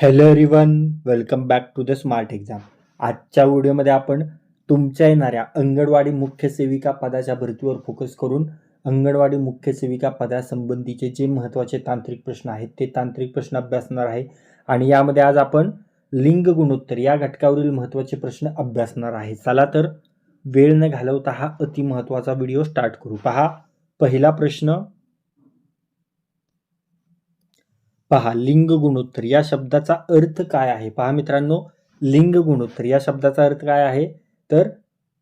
Hello everyone welcome back to the smart exam आजच्या व्हिडिओमध्ये आपण तुमच्या येणाऱ्या अंगणवाडी मुख्य सेविका पदाच्या भरतीवर फोकस करून अंगणवाडी मुख्य सेविका पदासंबंधीचे जे महत्त्वाचे तांत्रिक प्रश्न आहेत ते तांत्रिक प्रश्न अभ्यासणार आहे. आणि यामध्ये आज आपण लिंग गुणोत्तर या घटकावरील महत्त्वाचे प्रश्न अभ्यासणार आहे. चला तर वेळ न घालवता हा अति महत्त्वाचा व्हिडिओ स्टार्ट करू. पहा पहिला प्रश्न पहा लिंग गुणोत्तर या शब्दाचा अर्थ काय आहे? पहा मित्रांनो लिंग गुणोत्तर या शब्दाचा अर्थ काय आहे? तर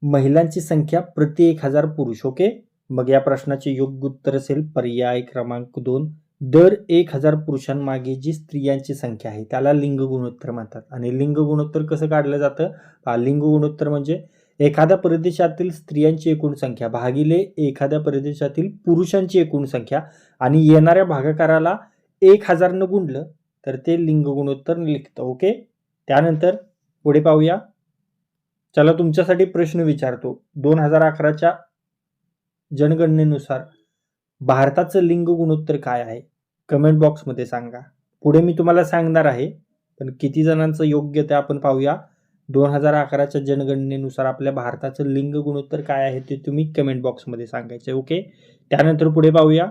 महिलांची संख्या प्रति एक हजार पुरुष ओके? मग या प्रश्नाचे योग्य उत्तर असेल पर्याय क्रमांक दोन. दर एक हजार पुरुषांमागे जी स्त्रियांची संख्या आहे त्याला लिंग गुणोत्तर म्हणतात. आणि लिंग गुणोत्तर कसं काढलं जातं? पहा लिंग गुणोत्तर म्हणजे एखाद्या प्रदेशातील स्त्रियांची एकूण संख्या भागिले एखाद्या प्रदेशातील पुरुषांची एकूण संख्या. आणि येणाऱ्या भागाकाराला एक हजारनं गुणलं तर ते लिंग गुणोत्तर लिखतं ओके त्यानंतर पुढे पाहूया. चला तुमच्यासाठी प्रश्न विचारतो. दोन हजार अकराच्या जनगणनेनुसार भारताचं लिंग गुणोत्तर काय आहे? कमेंट बॉक्समध्ये सांगा. पुढे मी तुम्हाला सांगणार आहे पण किती जणांचं योग्य ते आपण पाहूया. दोन हजार अकराच्या जनगणनेनुसार आपल्या भारताचं लिंग गुणोत्तर काय आहे ते तुम्ही कमेंट बॉक्समध्ये सांगायचे ओके त्यानंतर पुढे पाहूया.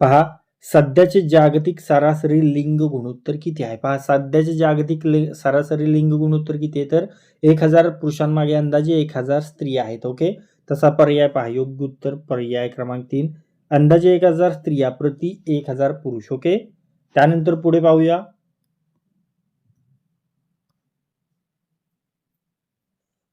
पहा सध्याचे जागतिक सरासरी लिंग गुणोत्तर किती आहे? पहा सध्याचे जागतिक लिंग सरासरी लिंग गुणोत्तर किती आहे? तर एक हजार पुरुषांमागे अंदाजे एक हजार स्त्री आहेत ओके? तसा पर्याय पहा योग्य उत्तर पर्याय क्रमांक तीन. अंदाजे एक हजार स्त्रिया प्रति एक हजार पुरुष ओके? त्यानंतर पुढे पाहूया.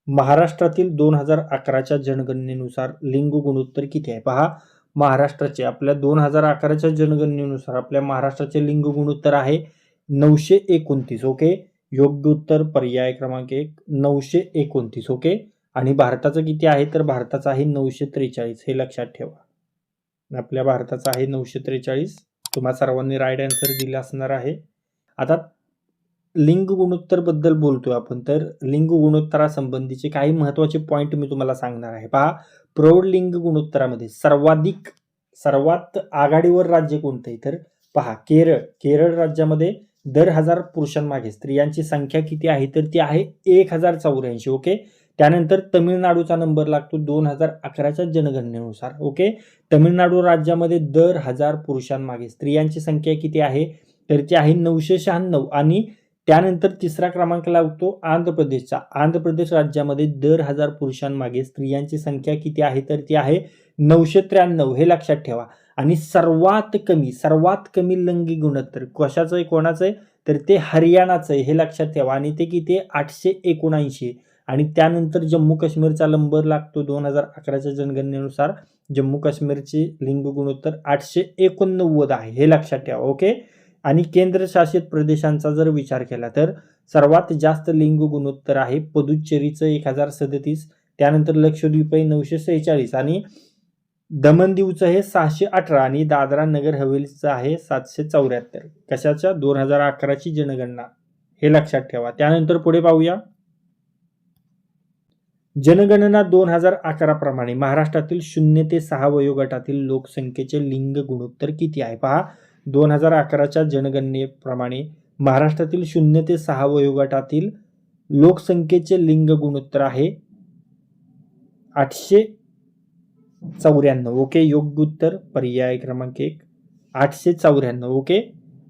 महाराष्ट्रातील दोन हजार अकराच्या जनगणनेनुसार लिंग गुणोत्तर किती आहे? पहा महाराष्ट्राचे आपल्या दोन हजार अकराच्या जनगणनेनुसार आपल्या महाराष्ट्राचे लिंग गुणोत्तर आहे नऊशे एकोणतीस ओके योग्य उत्तर पर्याय क्रमांक एक नऊशे एकोणतीस ओके आणि भारताचं किती आहे? तर भारताचं आहे नऊशे त्रेचाळीस हे लक्षात ठेवा. आपल्या भारताचं आहे नऊशे त्रेचाळीस. तुम्हा सर्वांनी राईट आन्सर दिला असणार आहे. आता लिंग गुणोत्तरबद्दल बोलतोय आपण तर लिंग गुणोत्तरासंबंधीचे काही महत्त्वाचे पॉईंट मी तुम्हाला सांगणार आहे. पहा प्रौढलिंग गुणोत्तरामध्ये सर्वाधिक सर्वात आघाडीवर राज्य कोणतं आहे? तर पहा केरळ. केरळ राज्यामध्ये दर हजार पुरुषांमागे स्त्रियांची संख्या किती आहे? तर ती आहे एक हजार चौऱ्याऐंशी ओके? त्यानंतर तमिळनाडूचा नंबर लागतो दोन हजार अकराच्या जनगणनेनुसार ओके? तमिळनाडू राज्यामध्ये दर हजार पुरुषांमागे स्त्रियांची संख्या किती आहे? तर ती आहे नऊशे शहाण्णव आणि त्यानंतर तिसरा क्रमांक लागतो आंध्र प्रदेशचा. आंध्र प्रदेश राज्यामध्ये दर हजार पुरुषांमागे स्त्रियांची संख्या किती आहे? तर ती आहे नऊशे त्र्याण्णव. हे लक्षात ठेवा. आणि सर्वात कमी सर्वात कमी लंगी गुणोत्तर कशाचं आहे कोणाचं आहे तर ते हरियाणाचं आहे हे लक्षात ठेवा. आणि ते किती आठशे एकोणऐंशी. आणि त्यानंतर जम्मू काश्मीरचा नंबर लागतो दोन हजार अकराच्या जनगणनेनुसार. जम्मू काश्मीरचे लिंग गुणोत्तर आठशे एकोणनव्वद आहे. हे लक्षात ठेवा. ओके? आणि केंद्रशासित प्रदेशांचा जर विचार केला तर सर्वात जास्त लिंग गुणोत्तर आहे पुदुच्चेरीचं एक हजार सदतीस त्यानंतर लक्षद्वीप आहे नऊशे सेहेचाळीस आणि दमनदीवचं हे सहाशे अठरा आणि दादरा नगर हवेलीचं आहे सातशे चौऱ्याहत्तर. कशाच्या? दोन हजार अकराची जनगणना. हे लक्षात ठेवा. त्यानंतर पुढे पाहूया. जनगणना दोन हजार अकरा प्रमाणे महाराष्ट्रातील शून्य ते सहा वयोगटातील लोकसंख्येचे लिंग गुणोत्तर किती आहे? पहा दोन हजार अकराच्या जनगणनेप्रमाणे महाराष्ट्रातील शून्य ते सहा वयोगटातील लोकसंख्येचे लिंग गुणोत्तर आहे आठशे चौऱ्याण्णव. ओके? योग्य उत्तर? पर्याय क्रमांक एक. आठशे चौऱ्याण्णव. ओके?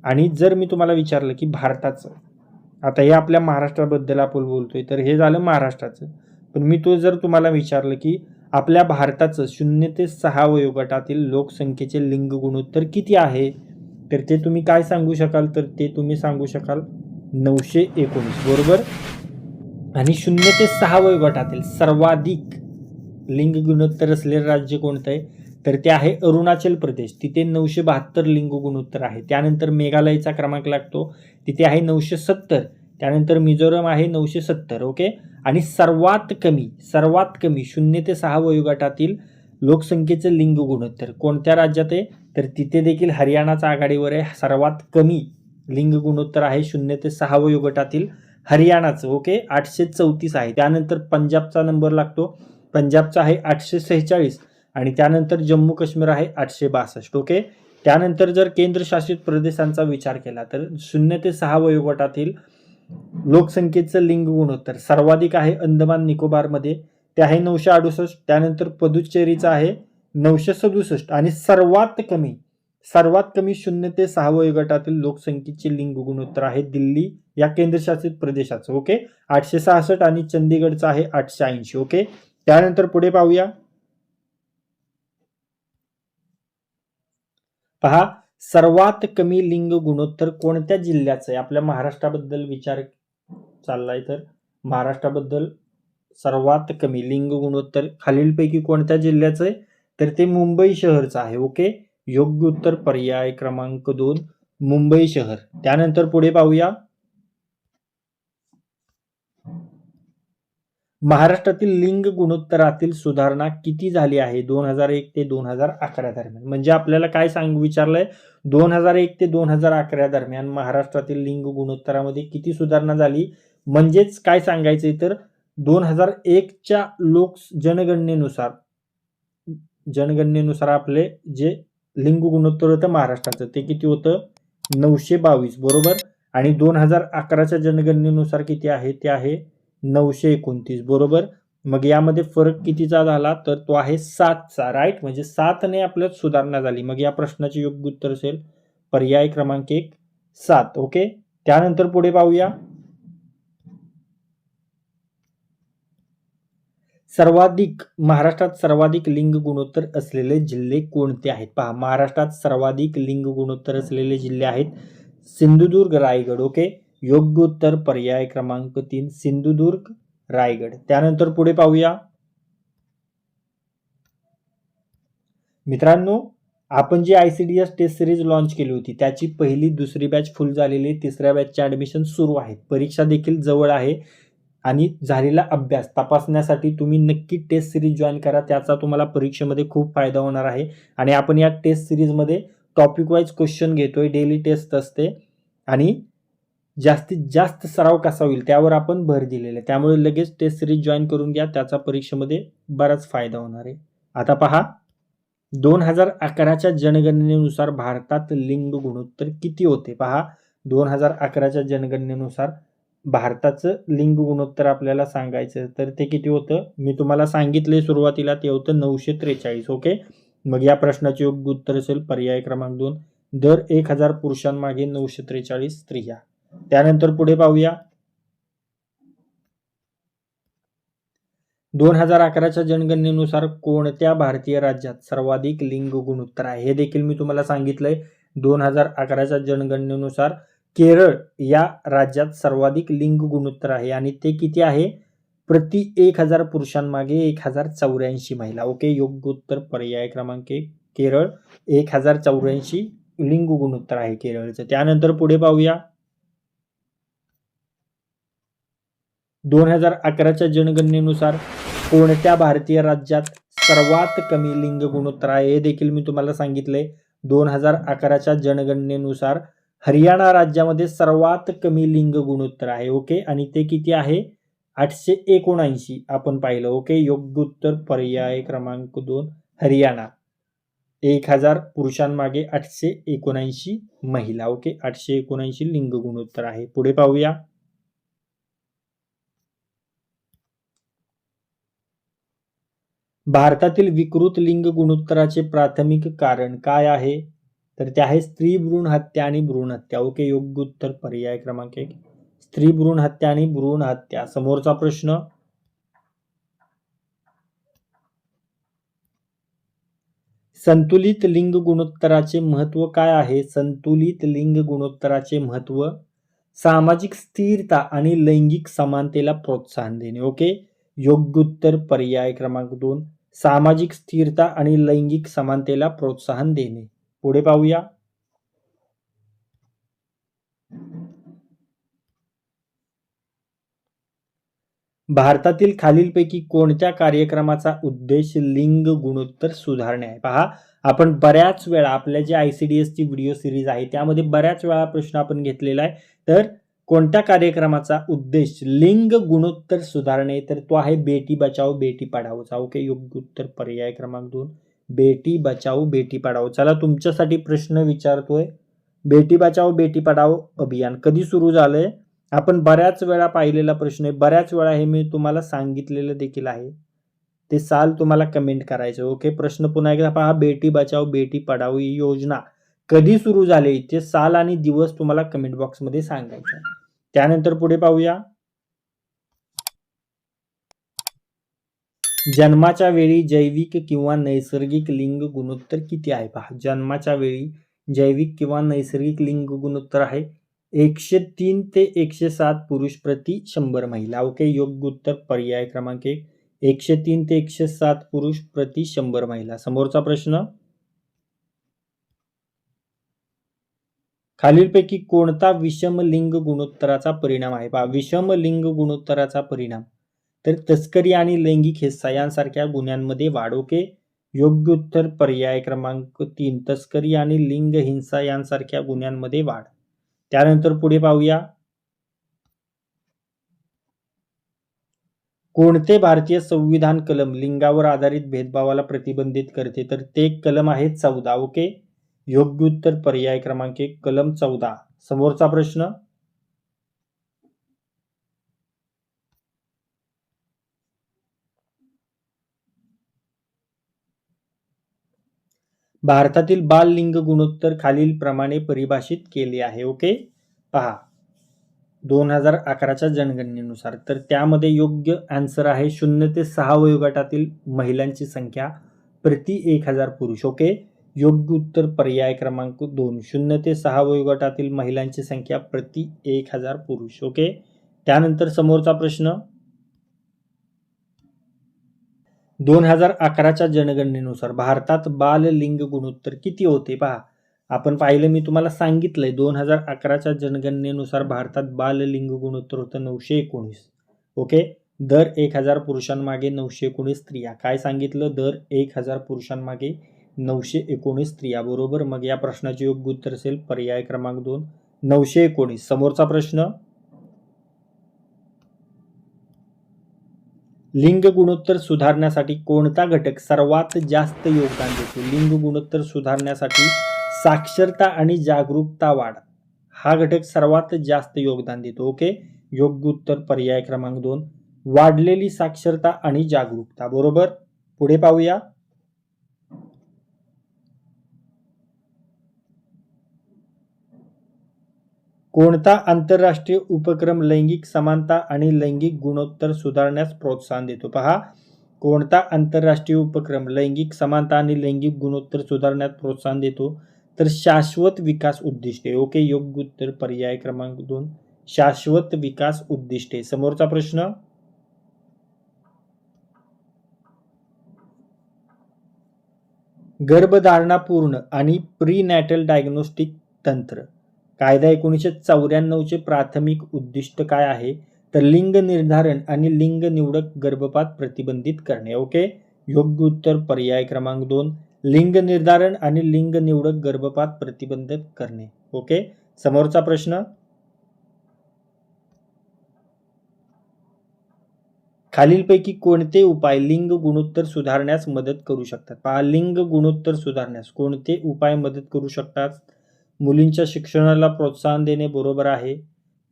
आणि जर मी तुम्हाला विचारलं की भारताचं आता हे आपल्या महाराष्ट्राबद्दल आपण बोलतोय तर हे झालं महाराष्ट्राचं. पण मी तो जर तुम्हाला विचारलं की आपल्या भारताचं शून्य ते सहा वयोगटातील लोकसंख्येचे लिंग गुणोत्तर किती आहे? तर ते तुम्ही काय सांगू शकाल? तर ते तुम्ही सांगू शकाल नऊशे एकोणीस बरोबर? आणि शून्य ते सहा वयोगटातील सर्वाधिक लिंग गुणोत्तर असलेलं राज्य कोणतं आहे? तर ते आहे अरुणाचल प्रदेश. तिथे नऊशे बहात्तर लिंग गुणोत्तर आहे. त्यानंतर मेघालयचा क्रमांक लागतो. तिथे आहे नऊशे सत्तर. त्यानंतर मिझोरम आहे नऊशे सत्तर ओके? आणि सर्वात कमी सर्वात कमी शून्य ते सहा वयोगटातील लोकसंख्येचं लिंग गुणोत्तर कोणत्या राज्यात आहे? तर तिथे देखील हरियाणाचा आघाडीवर आहे. सर्वात कमी लिंग गुणोत्तर आहे. शून्य ते सहा वयोगटातील हरियाणाचं. ओके? आठशे चौतीस आहे. त्यानंतर पंजाबचा नंबर लागतो. पंजाबचा आहे आठशे सेहेचाळीस आणि त्यानंतर जम्मू काश्मीर आहे आठशे बासष्ट. ओके? त्यानंतर जर केंद्रशासित प्रदेशांचा विचार केला तर शून्य ते सहा वयोगटातील लोकसंख्येचं लिंग गुणोत्तर सर्वाधिक आहे अंदमान निकोबारमध्ये. ते आहे नऊशे अडुसष्ट. त्यानंतर पुदुच्चेरीचं आहे नऊशे सदुसष्ट आणि सर्वात कमी सर्वात कमी शून्य ते सहा वयोगटातील लोकसंख्येचे लिंग गुणोत्तर आहे दिल्ली या केंद्रशासित प्रदेशाचं ओके? आठशे सहासष्ट आणि चंदीगडचं आहे आठशे ऐंशी ओके? त्यानंतर पुढे पाहूया. पहा सर्वात कमी लिंग गुणोत्तर कोणत्या जिल्ह्याचं आहे? आपल्या महाराष्ट्राबद्दल विचार चाललाय तर? महाराष्ट्राबद्दल सर्वात कमी लिंग गुणोत्तर खालीलपैकी कोणत्या जिल्ह्याचं आहे? तर ते मुंबई शहरचं आहे ओके? योग्य उत्तर पर्याय क्रमांक दोन मुंबई शहर. त्यानंतर पुढे पाहूया. महाराष्ट्रातील लिंग गुणोत्तरातील सुधारणा किती झाली आहे? दोन हजार एक ते दोन हजार अकरा दरम्यान. म्हणजे आपल्याला काय सांग विचारलंय? दोन हजार एक ते दोन हजार अकरा दरम्यान महाराष्ट्रातील लिंग गुणोत्तरामध्ये किती सुधारणा झाली? म्हणजेच काय सांगायचंय तर दोन हजार एकच्या लोक जनगणनेनुसार जनगणनेनुसार आपले जे लिंग गुणोत्तर होतं महाराष्ट्राचं ते किती होतं? नऊशे बावीस बरोबर? आणि दोन हजार अकराच्या जनगणनेनुसार किती आहे? ते आहे नऊशे एकोणतीस बरोबर? मग यामध्ये फरक कितीचा झाला? तर तो आहे सातचा राईट म्हणजे सातने आपल्यात सुधारणा झाली. मग या प्रश्नाचे योग्य उत्तर असेल पर्याय क्रमांक एक सात ओके त्यानंतर पुढे पाहूया. सर्वाधिक महाराष्ट्रात सर्वाधिक लिंग गुणोत्तर असलेले जिल्हे कोणते आहेत? पहा महाराष्ट्रात सर्वाधिक लिंग गुणोत्तर असलेले जिल्हे आहेत सिंधुदुर्ग रायगड. ओके? योग्य उत्तर पर्याय क्रमांक तीन सिंधुदुर्ग रायगड. त्यानंतर पुढे पाहूया. मित्रांनो आपण जी I C D S test series launch केली होती त्याची पहिली दुसरी बॅच फुल झालेली तिसऱ्या बॅचचे ऍडमिशन सुरू आहेत परीक्षा देखील जवळ आहे. आणि झालेला अभ्यास तपासण्यासाठी तुम्ही नक्की टेस्ट सिरीज जॉईन करा. त्याचा तुम्हाला परीक्षेमध्ये खूप फायदा होणार आहे. आणि आपण या टेस्ट सिरीजमध्ये टॉपिक वाईज क्वेश्चन घेतोय. डेली टेस्ट असते. आणि जास्तीत जास्त सराव कसा होईल त्यावर आपण भर दिलेला आहे. त्यामुळे लगेच टेस्ट सिरीज जॉईन करून घ्या. त्याचा परीक्षेमध्ये बराच फायदा होणार आहे. आता पहा. दोन हजार अकराच्या जनगणनेनुसार भारतात लिंग गुणोत्तर किती होते? पहा. दोन हजार अकराच्या जनगणनेनुसार भारताचं लिंग गुणोत्तर आपल्याला सांगायचं तर ते किती होतं? मी तुम्हाला सांगितले सुरुवातीला ते होतं नऊशे त्रेचाळीस ओके? मग या प्रश्नाचे योग्य उत्तर असेल पर्याय क्रमांक दोन. दर एक हजार पुरुषांमागे नऊशे त्रेचाळीस स्त्रिया. त्यानंतर पुढे पाहूया. दोन हजार अकराच्या जनगणनेनुसार कोणत्या भारतीय राज्यात सर्वाधिक लिंग गुणोत्तर आहे? हे देखील मी तुम्हाला सांगितलंय. दोन हजार अकराच्या जनगणनेनुसार केरळ या राज्यात सर्वाधिक लिंग गुणोत्तर आहे आणि ते किती आहे? प्रति एक हजार पुरुषांमागे एक हजार चौऱ्याऐंशी महिला. ओके योग्य उत्तर पर्याय क्रमांक एक केरळ. एक हजार चौऱ्याऐंशी लिंग गुणोत्तर आहे केरळचं. त्यानंतर पुढे पाहूया. दोन हजार अकराच्या जनगणनेनुसार कोणत्या भारतीय राज्यात सर्वात कमी लिंग गुणोत्तर आहे? हे देखील मी तुम्हाला सांगितले दोन हजार अकराच्या जनगणनेनुसार हरियाणा राज्यामध्ये सर्वात कमी लिंग गुणोत्तर आहे ओके? आणि ते किती आहे? आठशे एकोणऐंशी. आपण पाहिलं ओके? योग्य उत्तर पर्याय क्रमांक दोन हरियाणा. एक हजार पुरुषांमागे आठशे एकोणऐंशी महिला ओके? आठशे एकोणऐंशी लिंग गुणोत्तर आहे. पुढे पाहूया. भारतातील विकृत लिंग गुणोत्तराचे प्राथमिक कारण काय आहे? तर ते आहे स्त्री भ्रूण हत्या आणि भ्रूण हत्या. ओके योग्य उत्तर पर्याय क्रमांक एक. स्त्री भ्रूण हत्या आणि भ्रूण हत्या. समोरचा प्रश्न. संतुलित लिंग गुणोत्तराचे महत्त्व काय आहे? संतुलित लिंग गुणोत्तराचे महत्त्व. सामाजिक स्थिरता आणि लैंगिक समानतेला प्रोत्साहन देणे. ओके? योग्य उत्तर पर्याय क्रमांक दोन. सामाजिक स्थिरता आणि लैंगिक समानतेला प्रोत्साहन देणे. पुढे पाहूया. भारतातील खालीलपैकी कोणत्या कार्यक्रमाचा उद्देश लिंग गुणोत्तर सुधारणे आहे? पहा आपण बऱ्याच वेळा आपल्या जे आय सी डी एसची व्हिडिओ सिरीज आहे त्यामध्ये बऱ्याच वेळा प्रश्न आपण घेतलेला आहे. तर कोणत्या कार्यक्रमाचा उद्देश लिंग गुणोत्तर सुधारणे? तर तो आहे बेटी बचाओ बेटी पढाओचा ओके योग्य उत्तर पर्याय क्रमांक दोन. बेटी बचाओ बेटी पढाओ. चला तुमच्यासाठी प्रश्न विचारतोय. बेटी बचाओ बेटी पढाओ अभियान कधी सुरू झालंय? आपण बऱ्याच वेळा पाहिलेला प्रश्न आहे. बऱ्याच वेळा हे मी तुम्हाला सांगितलेलं देखील आहे. ते साल तुम्हाला कमेंट करायचं ओके प्रश्न पुन्हा एकदा पहा. बेटी बचाओ बेटी पढाओ ही योजना कधी सुरू झाली? ते साल आणि दिवस तुम्हाला कमेंट बॉक्समध्ये सांगायचं आहे. त्यानंतर पुढे पाहूया. जन्माच्या वेळी जैविक किंवा नैसर्गिक लिंग गुणोत्तर किती आहे? पहा जन्माच्या वेळी जैविक किंवा नैसर्गिक लिंग गुणोत्तर आहे. एकशे तीन ते एकशे सात पुरुष प्रति शंभर महिला. ओके योग्य उत्तर पर्याय क्रमांक एक. एकशे तीन ते एकशे सात पुरुष प्रति शंभर महिला. समोरचा प्रश्न? खालीलपैकी कोणता विषम लिंग गुणोत्तराचा परिणाम आहे? पहा विषम लिंग गुणोत्तराचा परिणाम. तर तस्करी आणि लैंगिक हिस्सा यांसारख्या गुन्ह्यांमध्ये वाढ ओके योग्य उत्तर पर्याय क्रमांक तीन तस्करी आणि लिंग हिंसा यांसारख्या गुन्ह्यांमध्ये वाढ. त्यानंतर पुढे पाहूया. कोणते भारतीय संविधान कलम लिंगावर आधारित भेदभावाला प्रतिबंधित करते? तर ते कलम आहे चौदा ओके? योग्य उत्तर पर्याय क्रमांक एक कलम चौदा. समोरचा प्रश्न? भारतातील बाल लिंग गुणोत्तर खालील प्रमाणे परिभाषित केले आहे ओके? पहा. दोन हजार अकराच्या जनगणनेनुसार तर त्यामध्ये योग्य आन्सर आहे शून्य ते सहा वयोगटातील महिलांची संख्या प्रति एक हजार पुरुष ओके? योग्य उत्तर पर्याय क्रमांक दोन शून्य ते सहा वयोगटातील महिलांची संख्या प्रति एक हजार पुरुष ओके? त्यानंतर समोरचा प्रश्न. दोन हजार अकराच्या जनगणनेनुसार भारतात बाल लिंग गुणोत्तर किती होते पहा. आपण पाहिलं मी तुम्हाला सांगितलंय दोन हजार अकराच्या जनगणनेनुसार भारतात बाल लिंग गुणोत्तर होतं नऊशे एकोणीस. ओके? दर एक हजार पुरुषांमागे नऊशे एकोणीस स्त्रिया. काय सांगितलं? दर एक हजार पुरुषांमागे नऊशे एकोणीस स्त्रिया. बरोबर? मग या प्रश्नाचे योग्य उत्तर असेल पर्याय क्रमांक दोन. नऊशे एकोणीस. समोरचा प्रश्न? लिंग गुणोत्तर सुधारण्यासाठी कोणता घटक सर्वात जास्त योगदान देतो? लिंग गुणोत्तर सुधारण्यासाठी साक्षरता आणि जागरूकता वाढ. हा घटक सर्वात जास्त योगदान देतो. ओके? योग्य उत्तर पर्याय क्रमांक दोन. वाढलेली साक्षरता आणि जागरूकता. बरोबर? पुढे पाहूया. कोणता आंतरराष्ट्रीय उपक्रम लैंगिक समानता आणि लैंगिक गुणोत्तर सुधारण्यास प्रोत्साहन देतो? पहा. कोणता आंतरराष्ट्रीय उपक्रम लैंगिक समानता आणि लैंगिक गुणोत्तर सुधारण्यात प्रोत्साहन देतो? तर शाश्वत विकास उद्दिष्टे. ओके योग्य उत्तर पर्याय क्रमांक दोन. शाश्वत विकास उद्दिष्टे. समोरचा प्रश्न. गर्भधारणापूर्ण आणि प्री नॅटल डायग्नोस्टिक तंत्र. कायदा एकोणीसशे चौऱ्याण्णवचे प्राथमिक उद्दिष्ट काय आहे? तर लिंग निर्धारण आणि लिंग निवडक गर्भपात प्रतिबंधित करणे. ओके? योग्य उत्तर पर्याय क्रमांक दोन. लिंग निर्धारण आणि लिंग निवडक गर्भपात प्रतिबंधित करणे. ओके? समोरचा प्रश्न. खालीलपैकी कोणते उपाय लिंग गुणोत्तर सुधारण्यास मदत करू शकतात? पहा लिंग गुणोत्तर सुधारण्यास कोणते उपाय मदत करू शकतात? मुलींच्या शिक्षणाला प्रोत्साहन देणे बरोबर आहे.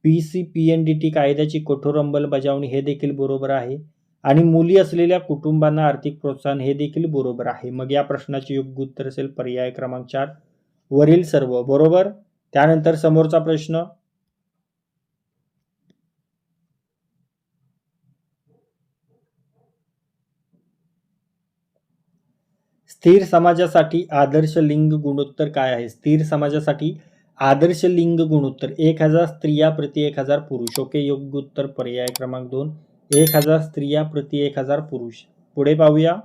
P C P N D T कायद्याची कठोर अंमलबजावणी हे देखील बरोबर आहे. आणि मुली असलेल्या कुटुंबांना आर्थिक प्रोत्साहन हे देखील बरोबर आहे. मग या प्रश्नाचे योग्य उत्तर असेल पर्याय क्रमांक चार. वरील सर्व बरोबर? त्यानंतर समोरचा प्रश्न स्थिर समाजासाठी आदर्श लिंग गुणोत्तर काय आहे? स्थिर समाजासाठी आदर्श लिंग गुणोत्तर. एक हजार स्त्रिया प्रति एक हजार पुरुष. ओके योग्य उत्तर पर्याय क्रमांक दोन. एक हजार स्त्रिया प्रति एक हजार पुरुष. पुढे पाहूया.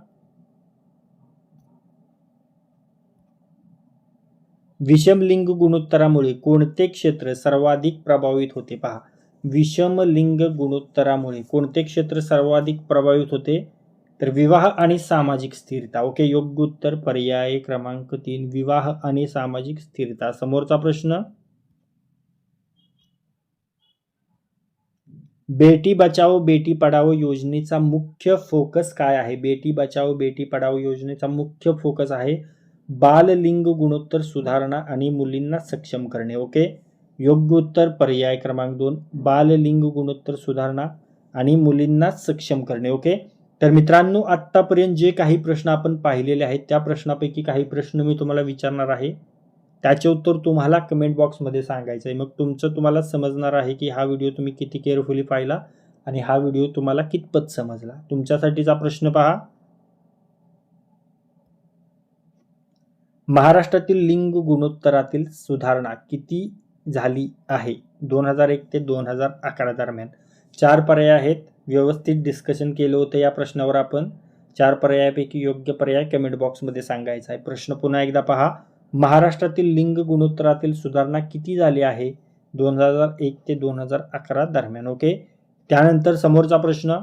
विषम लिंग गुणोत्तरामुळे कोणते क्षेत्र सर्वाधिक प्रभावित होते? पहा. विषम लिंग गुणोत्तरामुळे कोणते क्षेत्र सर्वाधिक प्रभावित होते? तर विवाह आणि सामाजिक स्थिरता. ओके योग्य उत्तर पर्याय क्रमांक तीन विवाह आणि सामाजिक स्थिरता. समोरचा प्रश्न. बेटी बचाओ बेटी पढाओ योजनेचा मुख्य फोकस काय आहे? बेटी बचाओ बेटी पढाओ योजनेचा मुख्य फोकस आहे बाल लिंग गुणोत्तर सुधारणा आणि मुलींना सक्षम करणे. ओके योग्य उत्तर पर्याय क्रमांक दोन बाल लिंग गुणोत्तर सुधारणा आणि मुलींना सक्षम करणे. ओके तर मित्रांनो आत्तापर्यंत जे काही प्रश्न आपण पाहिलेले आहेत त्या प्रश्नापैकी काही प्रश्न मी तुम्हाला विचारणार आहे. त्याचे उत्तर तुम्हाला कमेंट बॉक्समध्ये सांगायचं आहे. मग तुमचं तुम्हाला समजणार आहे की हा व्हिडिओ तुम्ही किती केअरफुली पाहिला आणि हा व्हिडिओ तुम्हाला कितपत समजला. तुमच्यासाठीचा प्रश्न पहा. महाराष्ट्रातील लिंग गुणोत्तरातील सुधारणा किती झाली आहे? दोन हजार एक ते दोन हजार अकरा दरम्यान. चार पर्याय आहेत. व्यवस्थित डिस्कशन केलं होतं या प्रश्नावर आपण. चार पर्यायापैकी योग्य पर्याय कमेंट बॉक्समध्ये सांगायचा आहे. प्रश्न पुन्हा एकदा पहा. महाराष्ट्रातील लिंग गुणोत्तरातील सुधारणा किती झाली आहे? दोन हजार एक ते दोन हजार अकरा दरम्यान ओके? त्यानंतर समोरचा प्रश्न.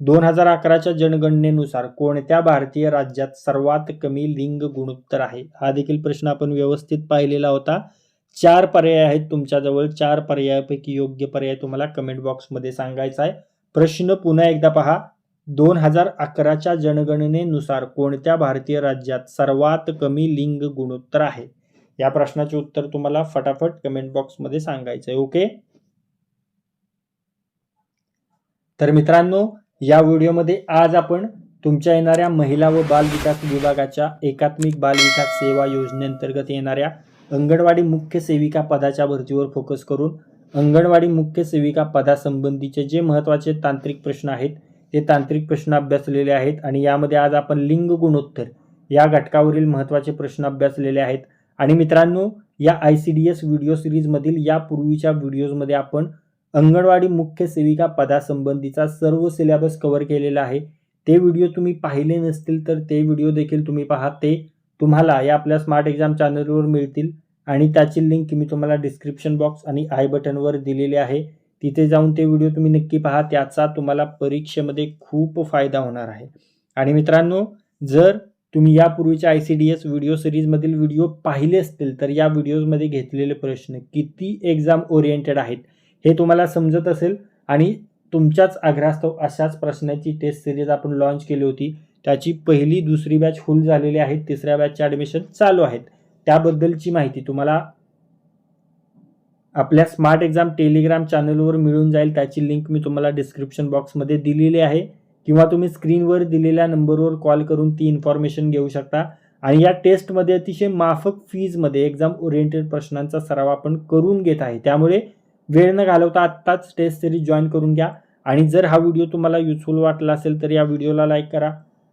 दोन हजार अकराच्या जनगणनेनुसार कोणत्या भारतीय राज्यात सर्वात कमी लिंग गुणोत्तर आहे? हा देखील प्रश्न आपण व्यवस्थित पाहिलेला होता. चार पर्याय आहेत तुमच्याजवळ. चार पर्यायापैकी योग्य पर्याय तुम्हाला कमेंट बॉक्समध्ये सांगायचा आहे. प्रश्न पुन्हा एकदा पहा. दोन हजार अकराच्या जनगणनेनुसार कोणत्या भारतीय राज्यात सर्वात कमी लिंग गुणोत्तर आहे? या प्रश्नाचे उत्तर तुम्हाला फटाफट कमेंट बॉक्समध्ये सांगायचं आहे ओके तर मित्रांनो या व्हिडिओमध्ये आज आपण तुमच्या येणाऱ्या महिला व बाल विकास विभागाच्या एकात्मिक बाल विकास सेवा योजनेअंतर्गत येणाऱ्या अंगणवाडी मुख्य सेविका पदाच्या भरतीवर फोकस करून अंगणवाडी मुख्य सेविका पदासंबंधीचे जे महत्त्वाचे तांत्रिक प्रश्न आहेत ते तांत्रिक प्रश्न अभ्यासलेले आहेत आणि यामध्ये आज आपण लिंग गुणोत्तर या घटकावरील महत्त्वाचे प्रश्न अभ्यासलेले आहेत. आणि मित्रांनो या I C D S video सिरीजमधील यापूर्वीच्या व्हिडिओजमध्ये आपण अंगणवाडी मुख्य सेविका पदासंबंधीचा सर्व सिलेबस कव्हर केलेला आहे. ते व्हिडिओ तुम्ही पाहिले नसतील तर ते व्हिडिओ देखील तुम्ही पहा. ते तुम्हाला या आपल्या स्मार्ट एक्झाम चॅनलवर मिळतील. आणि त्याची लिंक मी तुम्हाला डिस्क्रिप्शन बॉक्स आणि आय बटनवर दिलेली आहे. तिथे जाऊन ते व्हिडिओ तुम्ही नक्की पहा. त्याचा तुम्हाला परीक्षेमध्ये खूप फायदा होणार आहे. आणि मित्रांनो जर तुम्ही यापूर्वीच्या I C D S video सिरीजमधील video पाहिले असतील तर या व्हिडिओजमध्ये घेतलेले प्रश्न किती एक्झाम ओरिएंटेड आहेत हे तुम्हाला समजत असेल. आणि तुमच्याच आग्रहास्तव अशाच प्रश्नाची टेस्ट सिरीज आपण लॉन्च केली होती. त्याची पहिली दुसरी बॅच फुल झालेली आहे तिसऱ्या बॅचचे ॲडमिशन चालू आहेत. त्याबद्दलची माहिती तुम्हाला आपल्या स्मार्ट एक्झाम टेलिग्राम चॅनलवर मिळून जाईल. त्याची लिंक मी तुम्हाला डिस्क्रिप्शन बॉक्समध्ये दिलेली आहे. किंवा तुम्ही स्क्रीनवर दिलेल्या नंबरवर कॉल करून ती इन्फॉर्मेशन घेऊ शकता. आणि या टेस्टमध्ये अतिशय माफक फीजमध्ये एक्झाम ओरिएंटेड प्रश्नांचा सराव आपण करून घेत आहे. त्यामुळे वेळ न घालवता आत्ताच टेस्ट सिरीज जॉईन करून घ्या. आणि जर हा व्हिडिओ तुम्हाला युजफुल वाटला असेल तर या व्हिडिओला लाईक करा.